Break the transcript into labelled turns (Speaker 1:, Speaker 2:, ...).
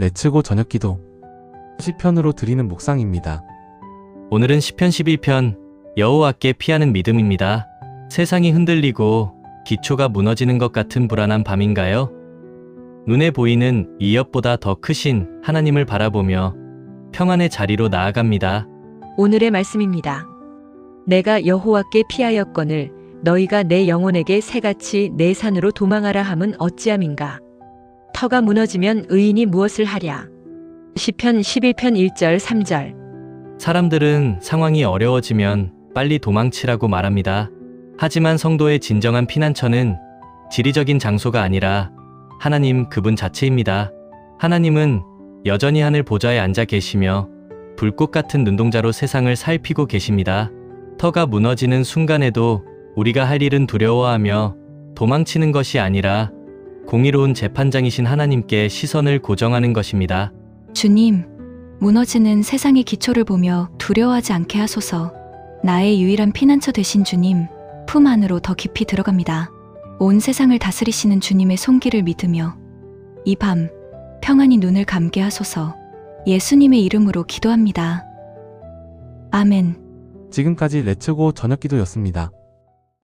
Speaker 1: 레츠고 저녁기도 시편으로 드리는 묵상입니다.
Speaker 2: 오늘은 시편 11편 여호와께 피하는 믿음입니다. 세상이 흔들리고 기초가 무너지는 것 같은 불안한 밤인가요? 눈에 보이는 이업보다 더 크신 하나님을 바라보며 평안의 자리로 나아갑니다.
Speaker 3: 오늘의 말씀입니다. 내가 여호와께 피하였거늘 너희가 내 영혼에게 새같이 내 산으로 도망하라 함은 어찌함인가? 터가 무너지면 의인이 무엇을 하랴? 시편 11편 1절 3절
Speaker 2: 사람들은 상황이 어려워지면 빨리 도망치라고 말합니다. 하지만 성도의 진정한 피난처는 지리적인 장소가 아니라 하나님 그분 자체입니다. 하나님은 여전히 하늘 보좌에 앉아 계시며 불꽃 같은 눈동자로 세상을 살피고 계십니다. 터가 무너지는 순간에도 우리가 할 일은 두려워하며 도망치는 것이 아니라 공의로운 재판장이신 하나님께 시선을 고정하는 것입니다.
Speaker 4: 주님, 무너지는 세상의 기초를 보며 두려워하지 않게 하소서. 나의 유일한 피난처 되신 주님, 품 안으로 더 깊이 들어갑니다. 온 세상을 다스리시는 주님의 손길을 믿으며 이 밤 평안히 눈을 감게 하소서. 예수님의 이름으로 기도합니다. 아멘.
Speaker 1: 지금까지 레츠고 저녁기도였습니다.